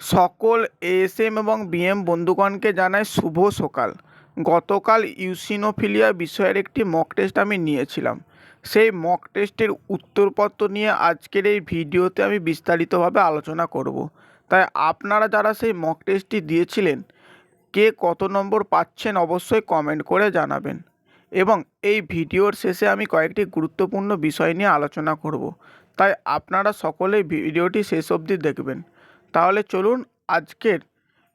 সকল এএসএম এবং বিএম বন্ধুগণকে জানাই শুভ সকাল। গতকাল ইউসিনোফিলিয়া বিষয়ের একটি মক টেস্ট আমি নিয়েছিলাম। সেই মক টেস্টের উত্তরপত্র নিয়ে আজকের এই ভিডিওতে আমি বিস্তারিতভাবে আলোচনা করব। তাই আপনারা যারা সেই মক টেস্টটি দিয়েছিলেন, কে কত নম্বর পাচ্ছেন অবশ্যই কমেন্ট করে জানাবেন। এবং এই ভিডিওর শেষে আমি কয়েকটি গুরুত্বপূর্ণ বিষয় নিয়ে আলোচনা করব। তাই আপনারা সকলেই ভিডিওটি শেষ অবধি দেখবেন। তাহলে চলুন আজকের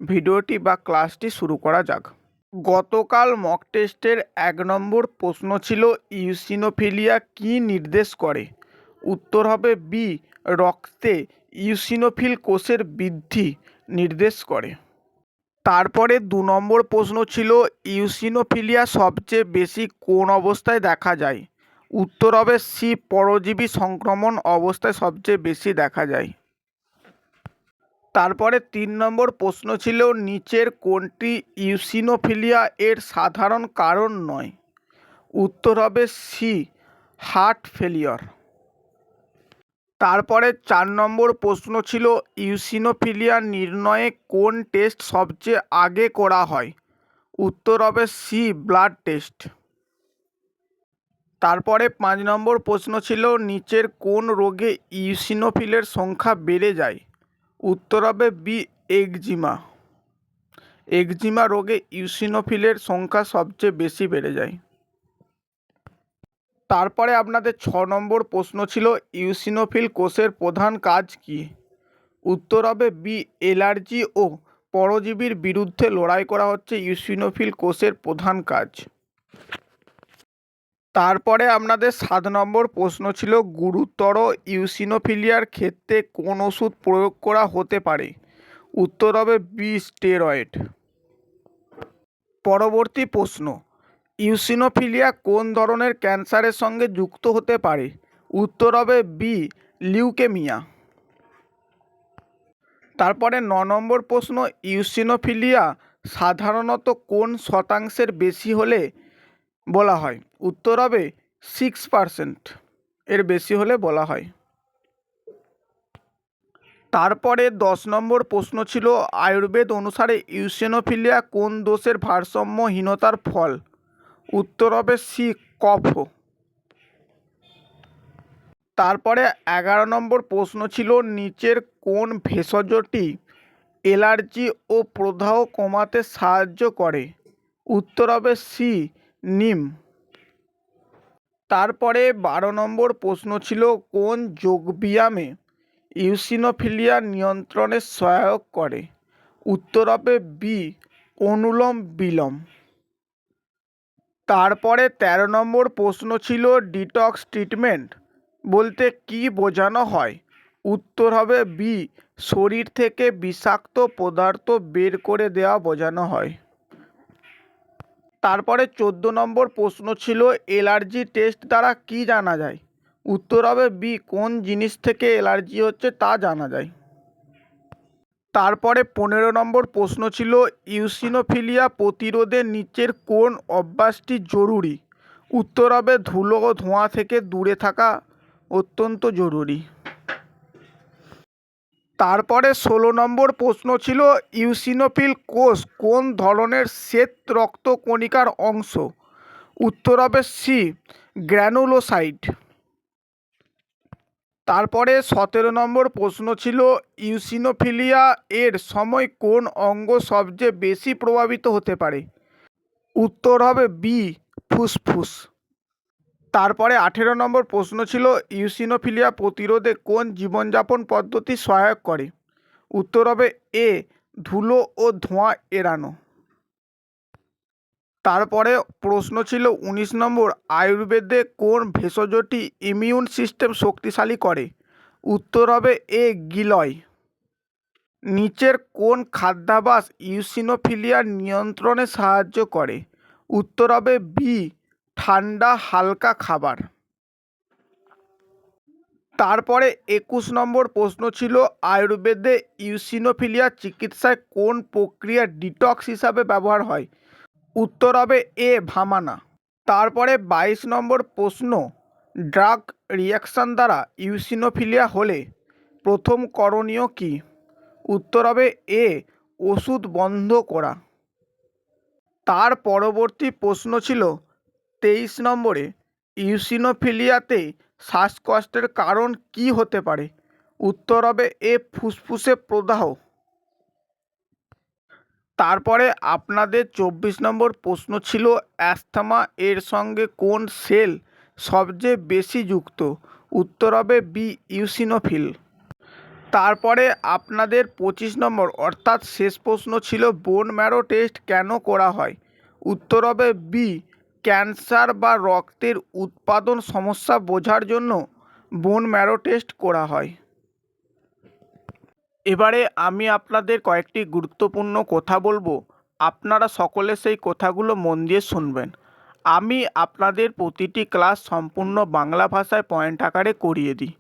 ভিডিওটি বা ক্লাসটি শুরু করা যাক। গতকাল মক টেস্টের এক নম্বর প্রশ্ন ছিল, ইউসিনোফিলিয়া কী নির্দেশ করে? উত্তর হবে, বি, রক্তে ইউসিনোফিল কোষের বৃদ্ধি নির্দেশ করে। তারপরে দু নম্বর প্রশ্ন ছিল, ইউসিনোফিলিয়া সবচেয়ে বেশি কোন অবস্থায় দেখা যায়? উত্তর হবে, সি, পরজীবী সংক্রমণ অবস্থায় সবচেয়ে বেশি দেখা যায়। তারপরে তিন নম্বর প্রশ্ন ছিল, নিচের কোনটি ইউসিনোফিলিয়া এর সাধারণ কারণ নয়? উত্তর হবে সি, হার্ট ফেলিওর। তারপরে চার নম্বর প্রশ্ন ছিল, ইউসিনোফিলিয়া নির্ণয়ে কোন টেস্ট সবচেয়ে আগে করা হয়? উত্তর হবে সি, ব্লাড টেস্ট। তারপরে পাঁচ নম্বর প্রশ্ন ছিল, নিচের কোন রোগে ইউসিনোফিলের সংখ্যা বেড়ে যায়? উত্তর হবে বি, একজিমা। একজিমা রোগে ইউসিনোফিলের সংখ্যা সবচেয়ে বেশি বেড়ে যায়। তারপরে আপনাদের ছ নম্বর প্রশ্ন ছিল, ইউসিনোফিল কোষের প্রধান কাজ কী? উত্তর হবে বি, এলার্জি ও পরজীবীর বিরুদ্ধে লড়াই করা হচ্ছে ইউসিনোফিল কোষের প্রধান কাজ। তারপরে আপনাদের সাত নম্বর প্রশ্ন ছিল, গুরুতর ইউসিনোফিলিয়ার ক্ষেত্রে কোন ওষুধ প্রয়োগ করা হতে পারে? উত্তর হবে বি স্টেরয়েড পরবর্তী প্রশ্ন, ইউসিনোফিলিয়া কোন ধরনের ক্যান্সারের সঙ্গে যুক্ত হতে পারে? উত্তর হবে বি লিউকেমিয়া. তারপরে ন নম্বর প্রশ্ন, ইউসিনোফিলিয়া সাধারণত কোন শতাংশের বেশি হলে বলা হয়। উত্তর হবে সিক্স পারসেন্ট এর বেশি হলে বলা হয়। তারপরে দশ নম্বর প্রশ্ন ছিল, আয়ুর্বেদ অনুসারে ইউসেনোফিলিয়া কোন দোষের ভারসাম্যহীনতার ফল? উত্তর হবে সি কফ। তারপরে এগারো নম্বর প্রশ্ন ছিল, নিচের কোন ভেষজটি অ্যালার্জি ও প্রদাহ কমাতে সাহায্য করে? উত্তর হবে সি নিম। তারপরে বারো নম্বর প্রশ্ন ছিল, কোন যোগব্যায়ামে ইউসিনোফিলিয়া নিয়ন্ত্রণে সহায়ক করে? উত্তর হবে বি, অনুলোম বিলোম। তারপরে তেরো নম্বর প্রশ্ন ছিল, ডিটক্স ট্রিটমেন্ট বলতে কি বোঝানো হয়? উত্তর হবে বি, শরীর থেকে বিষাক্ত পদার্থ বের করে দেওয়া বোঝানো হয়। তারপরে চোদ্দ নম্বর প্রশ্ন ছিল অ্যালার্জি টেস্ট দ্বারা কি জানা যায়? উত্তর হবে বি, কোন জিনিস থেকে অ্যালার্জি হচ্ছে তা জানা যায়। তারপরে পনেরো নম্বর প্রশ্ন ছিল, ইউসিনোফিলিয়া প্রতিরোধে নিচের কোন অভ্যাসটি জরুরি? উত্তর হবে ধুলো ও ধোঁয়া থেকে দূরে থাকা অত্যন্ত জরুরি। তারপরে ষোলো নম্বর প্রশ্ন ছিল ইউসিনোফিল কোষ কোন ধরনের শ্বেত রক্তকণিকার অংশ? উত্তর হবে সি, গ্র্যানুলোসাইট। তারপরে সতেরো নম্বর প্রশ্ন ছিল ইউসিনোফিলিয়া এর সময় কোন অঙ্গ সবচেয়ে বেশি প্রভাবিত হতে পারে? উত্তর হবে বি, ফুসফুস। তারপরে আঠেরো নম্বর প্রশ্ন ছিল, ইউসিনোফিলিয়া প্রতিরোধে কোন জীবনযাপন পদ্ধতি সহায়ক করে? উত্তর হবে এ, ধুলো ও ধোঁয়া এড়ানো। তারপরে প্রশ্ন ছিল, উনিশ নম্বর, আয়ুর্বেদে কোন ভেষজটি ইমিউন সিস্টেম শক্তিশালী করে? উত্তর হবে এ, গিলয়। নিচের কোন খাদ্যাভাস ইউসিনোফিলিয়া নিয়ন্ত্রণে সাহায্য করে? উত্তর হবে বি ঠান্ডা হালকা খাবার। তারপরে একুশ নম্বর প্রশ্ন ছিল, আয়ুর্বেদে ইউসিনোফিলিয়া চিকিৎসায় কোন প্রক্রিয়া ডিটক্স হিসাবে ব্যবহার হয়? উত্তর হবে এ, ভামানা। তারপরে বাইশ নম্বর প্রশ্ন, ড্রাগ রিয়াকশান দ্বারা ইউসিনোফিলিয়া হলে প্রথম করণীয় কি? উত্তর হবে এ, ওষুধ বন্ধ করা। তার পরবর্তী প্রশ্ন ছিল তেইশ নম্বরে ইউসিনোফিলিয়াতে শ্বাসকষ্টের কারণ কী হতে পারে? উত্তর হবে এ ফুসফুসে প্রদাহ। তারপরে আপনাদের চব্বিশ নম্বর প্রশ্ন ছিল, অ্যাস্থমা এর সঙ্গে কোন সেল সবচেয়ে বেশি যুক্ত? উত্তর হবে বি, ইউসিনোফিল। তারপরে আপনাদের পঁচিশ নম্বর, অর্থাৎ শেষ প্রশ্ন ছিল, বোন ম্যারো টেস্ট কেন করা হয়? উত্তর হবে বি ক্যান্সার বা রক্তের উৎপাদন সমস্যা বোঝার জন্য বোন ম্যারো টেস্ট করা হয়। এবারে আমি আপনাদের কয়েকটি গুরুত্বপূর্ণ কথা বলব। আপনারা সকলে সেই কথাগুলো মন দিয়ে শুনবেন। আমি আপনাদের প্রতিটি ক্লাস সম্পূর্ণ বাংলা ভাষায় পয়েন্ট আকারে করিয়ে দিই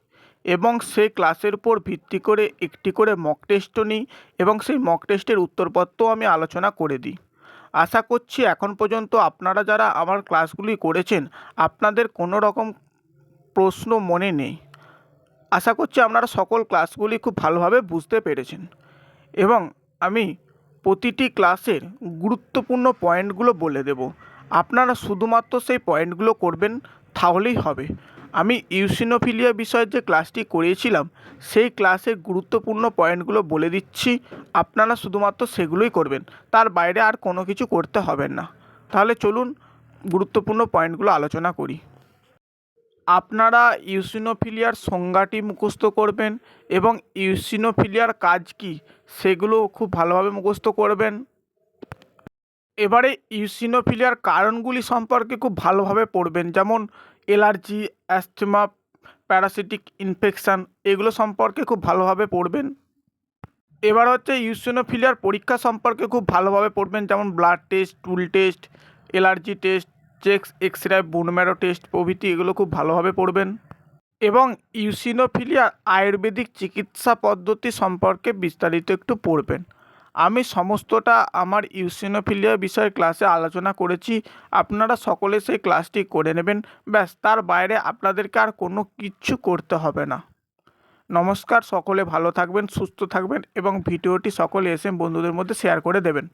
এবং সেই ক্লাসের উপর ভিত্তি করে একটি করে মক টেস্টও নিই এবং সেই মক টেস্টের উত্তরপত্রও আমি আলোচনা করে দিই। আশা করছি এখন পর্যন্ত আপনারা যারা আমার ক্লাসগুলি করেছেন, আপনাদের কোনো রকম প্রশ্ন মনে নেই। আশা করছি আপনারা সকল ক্লাসগুলি খুব ভালোভাবে বুঝতে পেরেছেন। এবং আমি প্রতিটি ক্লাসের গুরুত্বপূর্ণ পয়েন্টগুলো বলে দেব। আপনারা শুধুমাত্র সেই পয়েন্টগুলো করবেন, তাহলেই হবে। আমি ইউসিনোফিলিয়া বিষয়ে যে ক্লাসটি করিয়েছিলাম, সেই ক্লাসের গুরুত্বপূর্ণ পয়েন্টগুলো বলে দিচ্ছি। আপনারা শুধুমাত্র সেগুলোই করবেন। তার বাইরে আর কোনো কিছু করতে হবে না। তাহলে চলুন গুরুত্বপূর্ণ পয়েন্টগুলো আলোচনা করি। আপনারা ইউসিনোফিলিয়ার সংজ্ঞাটি মুখস্থ করবেন এবং ইউসিনোফিলিয়ার কাজ কী, সেগুলো খুব ভালোভাবে মুখস্থ করবেন। এবারে ইউসিনোফিলিয়ার কারণগুলি সম্পর্কে খুব ভালোভাবে পড়বেন, যেমন অ্যালার্জি অ্যাস্থমা, প্যারাসিটিক ইনফেকশান, এগুলো সম্পর্কে খুব ভালোভাবে পড়বেন। এবার হচ্ছে ইউসিনোফিলিয়ার পরীক্ষা সম্পর্কে খুব ভালোভাবে পড়বেন, যেমন blood test stool test allergy test checks X ray bone marrow test প্রভৃতি এগুলো খুব ভালোভাবে পড়বেন। এবং ইউসিনোফিলিয়ার আয়ুর্বেদিক চিকিৎসা পদ্ধতি সম্পর্কে বিস্তারিত একটু পড়বেন। আমি সমস্তটা আমার ইউসিনোফিলিয়া বিষয়ে ক্লাসে আলোচনা করেছি। আপনারা সকলে সেই ক্লাসটি করে নেবেন। ব্যাস, তার বাইরে আপনাদেরকে আর কোনো কিচ্ছু করতে হবে না। নমস্কার, সকলে ভালো থাকবেন, সুস্থ থাকবেন এবং ভিডিওটি সকলে এসে বন্ধুদের মধ্যে শেয়ার করে দেবেন।